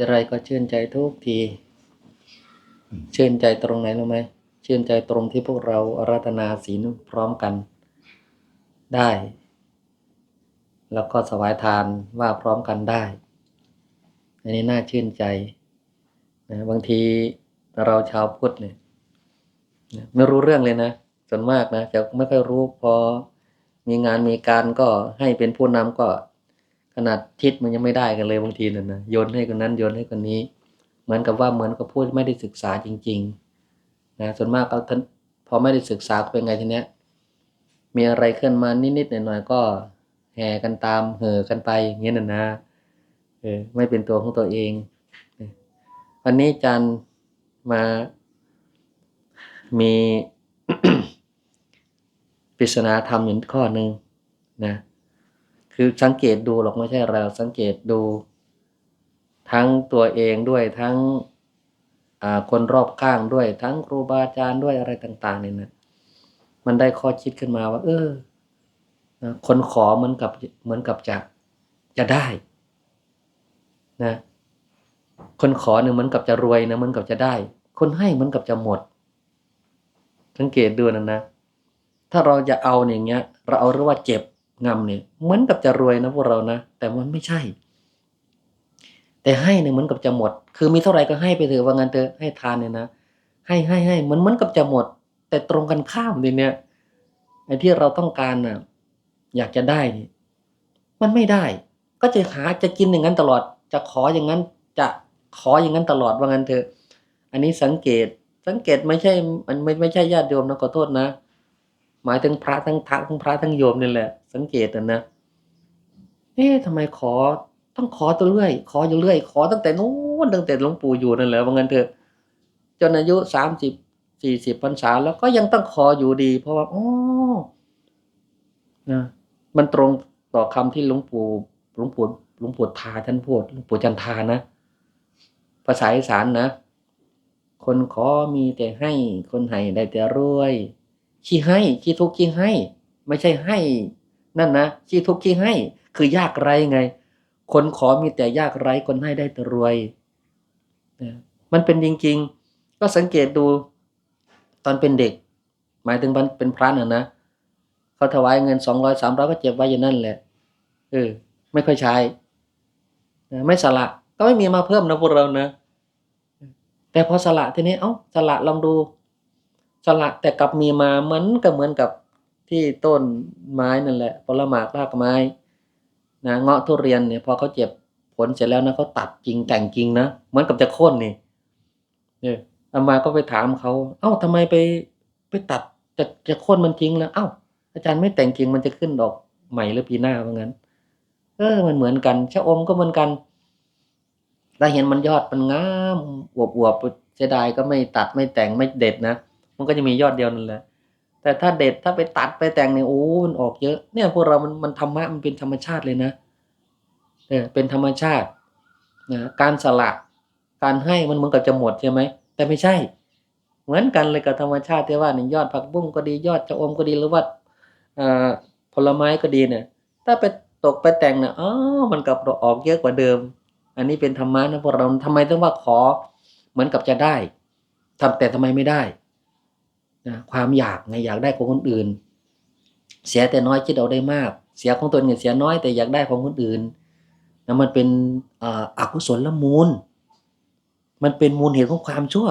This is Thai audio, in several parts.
อะไรก็ชื่นใจทุกที ชื่นใจตรงไหนรู้ไหมชื่นใจตรงที่พวกเราอารัตนาศีลพร้อมกัน ได้ แล้วก็สวายทานว่าพร้อมกันได้ อันนี้น่าชื่นใจนะบางทีเราชาวพุทธเนี่ยไม่รู้เรื่องเลยนะส่วนมากนะจะไม่ค่อยรู้พอมีงานมีการก็ให้เป็นผู้นำก็ ขนาดทิศมันยังไม่ได้กันเลยบางทีนั่นนะโยนให้คนนั้นโยนให้คนนี้ เหมือนกับว่าเหมือนกับพูดไม่ได้ศึกษาจริงๆนะส่วนมากก็ท่านพอไม่ได้ศึกษาเป็นไงทีเนี้ยมีอะไรขึ้นมานิดๆหน่อยๆก็แห่กันตามเห่อกันไปอย่างเงี้ยนะนะเออไม่เป็นตัวของตัวเองวันนี้จารย์มามีปริศนาธรรมอยู่ข้อหนึ่งนะ คือสังเกตดูหรอกไม่ใช่เราสังเกตดู ทั้งตัวเองด้วยทั้งคนรอบข้างด้วย ทั้งครูบาอาจารย์ด้วยอะไรต่างๆเนี่ยนะมันได้ข้อคิดขึ้นมาว่า เออคนขอเหมือนกับเหมือนกับจะจะได้นะคนขอเนี่ยเหมือนกับจะรวยนะเหมือนกับจะได้ คนให้เหมือนกับจะหมด สังเกตดูนะนะ ถ้าเราจะเอาอย่างเงี้ย เราเอาเรื่องว่าเจ็บ งำเนี่ยเหมือนกับจะรวยนะพวกเรานะแต่มันไม่ใช่ แต่ให้เนี่ยเหมือนกับจะหมด คือมีเท่าไหร่ก็ให้ไปเถอะว่างั้นเถอะให้ทานเนี่ยนะให้ให้ให้เหมือนเหมือนกับจะหมด แต่ตรงกันข้ามเลยเนี่ยไอ้ที่เราต้องการน่ะอยากจะได้นี่มันไม่ได้ ก็จะหาจะกินอย่างนั้นตลอด จะขออย่างนั้นจะขออย่างนั้นตลอดว่างั้นเถอะ อันนี้สังเกตสังเกตไม่ใช่ มันไม่ไม่ใช่ญาติโยมนะขอโทษนะ หมายถึงพระทั้งทั้งพระทั้งโยมนี่แหละ สังเกตนะนะเอ๊ะทำไมขอต้องขอตัวเรื่อย ขออยู่เรื่อย ขอตั้งแต่นู้นตั้งแต่หลวงปู่อยู่นั่นแหละว่างั้นเถอะจนอายุสามสิบสี่สิบพรรษาแล้วก็ยังต้องขออยู่ดี เพราะว่าอ๋อนะมันตรงต่อคำที่หลวงปู่หลวงปู่หลวงปู่ทาท่านพูดหลวงปู่จันทานะ ภาษาอีสานนะ คนขอมีแต่ให้คนให้ได้แต่รวย ขี้ให้ขี้ทุกข์ขี้ให้ ไม่ใช่ให้ นั่นนะขี้ทุกข์ขี้ให้ คือยากไรไง คนขอมีแต่ยากไรคนให้ได้แต่รวยนะมันเป็นจริง ๆ ก็สังเกตดูตอนเป็นเด็ก หมายถึงเป็นพระน่ะนะเขาถวายเงินสองร้อยสามร้อยก็เก็บไว้อยู่นั่นแหละเออไม่ค่อยใช้ไม่สละก็ไม่มีมาเพิ่มนะพวกเรานะแต่พอสละทีนี้เอ้าสละลองดู สละแต่กลับมีมาเหมือนก็เหมือนกับที่ต้นไม้นั่นแหละผลหมากรากไม้นะเงาะทุเรียนเนี่ยพอเขาเจ็บผลเสร็จแล้วนะเขาตัดกิ่งแต่งกิ่งนะเหมือนกับจะโค่นนี่เนี่ยอามาก็ไปถามเขา เอ้าทำไมไปไปตัดจะจะโค่นมันจริงแล้ว เอ้า อาจารย์ไม่แต่งกิ่งมันจะขึ้นดอกใหม่หรือปีหน้าว่างั้นเออมันเหมือนกันชะอมก็เหมือนกันถ้าเห็นมันยอดมันงามอวบอวบๆเสียดายก็ไม่ตัดไม่แต่งไม่เด็ดนะ มันก็จะมียอดเดียวนั่นแหละ แต่ถ้าเด็ดถ้าไปตัดไปแต่งเนี่ยโอ้มันออกเยอะ เนี่ยพวกเรามันมันธรรมะมันเป็นธรรมชาติเลยนะเออเป็นธรรมชาตินะการสละการให้มันเหมือนกับจะหมดใช่ไหมแต่ไม่ใช่ เหมือนกันเลยกับธรรมชาติที่ว่าเนี่ยยอดผักบุ้งก็ดียอดชะอมก็ดีหรือว่าเอ่อผลไม้ก็ดีเนี่ยถ้าไปตกไปแต่งเนี่ยอ๋อมันกลับออกเยอะกว่าเดิม อันนี้เป็นธรรมะนะพวกเราทำไมต้องว่าขอ เหมือนกับจะได้ทำแต่ทำไมไม่ได้ นะความอยากไงอยากได้ของคนอื่น เสียแต่น้อยคิดเอาได้มาก เสียของตนเงินเสียน้อยแต่อยากได้ของคนอื่นนะมันเป็นอกุศลละมูล มันเป็นมูลเหตุของความชั่ว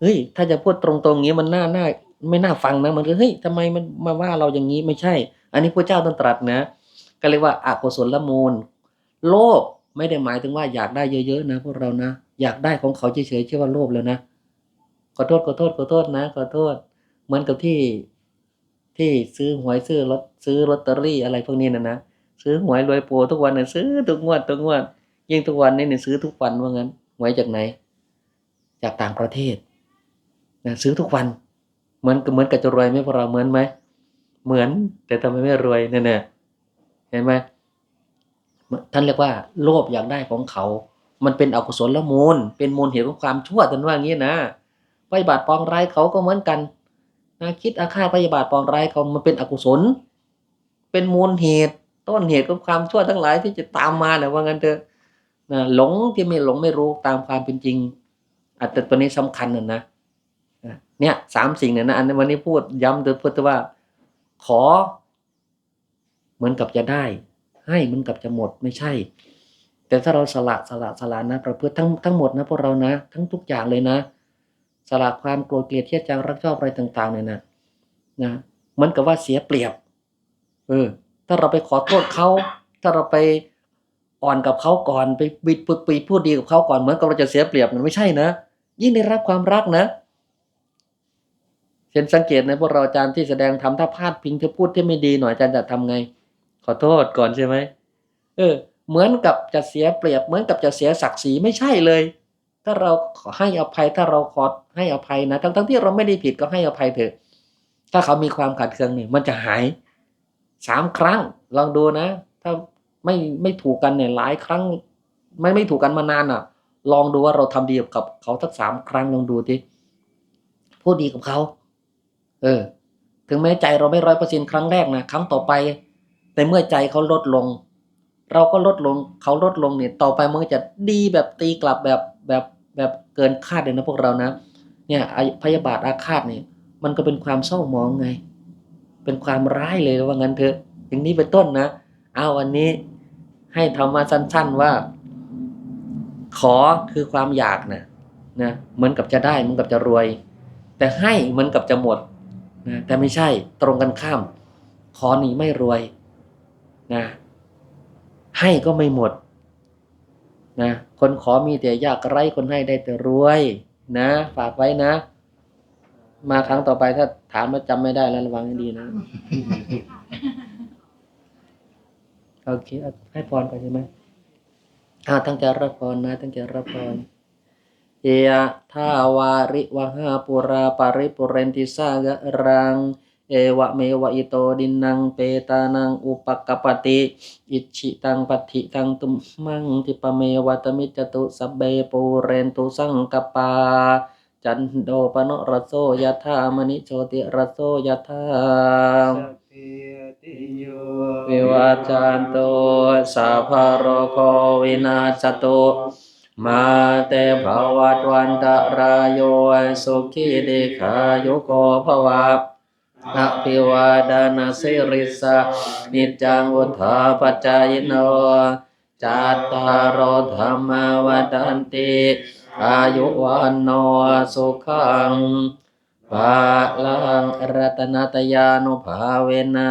เฮ้ยถ้าจะพูดตรงๆอย่างนี้มันน่าน่าไม่น่าฟังนะมันก็เฮ้ยทำไมมันมาว่าเราอย่างนี้ไม่ใช่ อันนี้พระเจ้าตรัสตรัสนะ ก็เรียกว่าอกุศลละมูล โลภไม่ได้หมายถึงว่าอยากได้เยอะๆนะพวกเรานะ อยากได้ของเขาเฉยๆชื่อว่าโลภแล้วนะ ขอโทษขอโทษขอโทษนะ ขอโทษ เหมือนกับที่ที่ซื้อหวยซื้อรถซื้อลอตเตอรี่อะไรพวกนี้นะนะซื้อหวยรวยโปทุกวันนะซื้อทุกงวดทุกงวด ยิ่งทุกวันนี้เนี่ยซื้อทุกวันว่างั้นหวยจากไหน จากต่างประเทศนะซื้อทุกวัน เหมือนเหมือนกับจะรวยไหมพวกเราเหมือนไหมเหมือนแต่ทำไมไม่รวยเนี่ยเนี่ยเห็นไหมท่านเรียกว่าโลภอยากได้ของเขา มันเป็นอกุศลละมูล เป็นมูลเหตุของความชั่วท่านว่างี้นะ พยาบาทปองร้ายเขาก็เหมือนกันนะคิดอาฆาตพยาบาทปองร้ายเขามันเป็นอกุศล เป็นมูลเหตุ ต้นเหตุของความชั่วทั้งหลายที่จะตามมาเนี่ยว่างั้นเถอะนะหลงที่ไม่หลงไม่รู้ตามความเป็นจริงอัตตัวนี้สำคัญนะนะนะเนี่ยสามสิ่งเนี่ยนะอันนี้วันนี้พูดย้ำโดยพูดว่า ขอ เหมือนกับจะได้ ให้เหมือนกับจะหมดไม่ใช่ แต่ถ้าเราสละสละสละนะประพฤติทั้งทั้งหมดนะพวกเรานะ ทั้งทุกอย่างเลยนะ สละความโกรธเกลียดเทียดจางรักชอบอะไรต่างๆเนี่ยนะนะเหมือนกับว่าเสียเปรียบ เออ ถ้าเราไปขอโทษเขา ถ้าเราไปอ่อนกับเขาก่อนไปบิดปุดปีพูดดีกับเขาก่อนเหมือนกับเราจะเสียเปรียบมันไม่ใช่นะ ยิ่งได้รับความรักนะเช่นสังเกตในะพวกเราอาจารย์ที่แสดงทำถ้าพลาดพิงที่พูดที่ไม่ดีหน่อยอาจารย์จะทำไง ขอโทษก่อนใช่ไหมเออ เหมือนกับจะเสียเปรียบ เหมือนกับจะเสียศักดิ์ศรีไม่ใช่เลย ถ้าเราขอให้อภัย ถ้าเราขอให้อภัยนะ ทั้งทั้งที่เราไม่ได้ผิดก็ให้อภัยเถอะ ถ้าเขามีความขัดเคืองเนี่ยมันจะหายสามครั้ง ลองดูนะ ถ้าไม่ไม่ถูกกันเนี่ยหลายครั้ง ไม่ไม่ถูกกันมานานอะ ลองดูว่าเราทำดีกับเขาสักสามครั้งลองดูทีพูดดีกับเขา เออ ถึงแม้ใจเราไม่ร้อยเปอร์เซ็นครั้งแรกนะครั้งต่อไปแต่เมื่อใจเขาลดลง เราก็ลดลงเขาลดลงเนี่ยต่อไปมันจะดีแบบตีกลับแบบแบบ เกินคาดเลยนะพวกเรานะเนี่ยพยาบาทอาฆาตเนี่ยมันก็เป็นความเศร้าหมองไง เป็นความร้ายเลยว่างั้นเถอะอย่างนี้เป็นต้นนะ เอาวันนี้ให้ธรรมะสั้น ๆว่า ขอคือความอยากนะนะเหมือนกับจะได้เหมือนกับจะรวย แต่ให้เหมือนกับจะหมดนะแต่ไม่ใช่ตรงกันข้าม ขอหนีไม่รวยนะให้ก็ไม่หมด นะคนขอมีแต่ยากไร้คนให้ได้แต่รวยนะ ฝากไว้นะ มาครั้งต่อไปถ้าถามแล้วจำไม่ได้แล้วระวังให้ดีนะโอเคให้พรไปใช่ไหมอ่าตั้งใจรับพรนะ ตั้งใจรับพรเอยะทาวาริวหาปุราปาริปุเรนติสากะรัง เอวะเมวะอิโตดินังเปตานังอุปกปปติ อิชิตังปัฏฐิตังตุมมังทิปะเมวะตมิจจตุสัพเบปูเรนตุสังกปา จันโดปนรสโสยะธามณิโชติรสโสยะธาสัพพิติโยวิวัจจันโตสัพพะโรโควินาศตุมาเตภวัตวันตรายโยสุขีติขายุโกภวะ อภิวาดานาสิริสานิจังวุธาปจายโนจัตตารโอธรรมวัฏันติอายุวันโนสุขังภาลังรัตนาตยานุภาเวนะ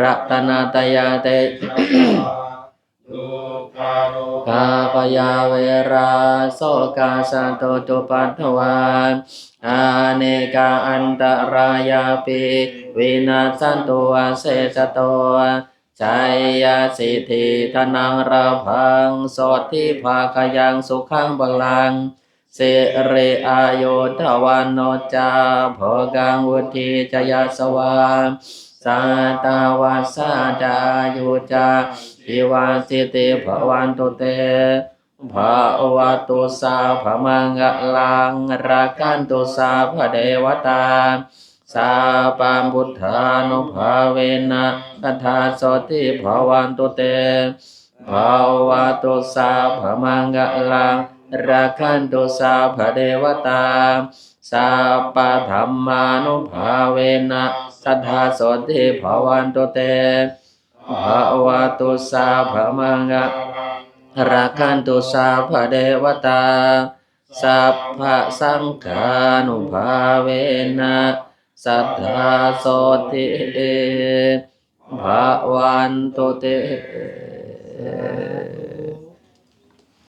รัตนาตยาเต กาปยาเวราโสกาสันโตตุปัตวานอาเนกาอันตรายาปิวินาสันตัวเสสโตชัยยสิทธิธนังราพังโสทิภาคยังสุขังบาลังเสเรอายุทวันโนจาภกังวุธิจยสวา สาตาวาสาดายุจาอิวาสิติภวันตุเตภาวะตุสาภมังกลังรักันตุสาภเดวตาสาปามบุทธานุภาเวนะคัทาสติภวันตุเตภาวะตุสาภมังกลังรักันตุสาภเดวตาสาปธรรมานุภาเวนะ สัทธาโสติภวันตุเตภาวะตุสาภมังกะรักขันตุสาภะเดวตา สัพพะสังฆานุภาเวนะสัทธาโสติภาวันตุเต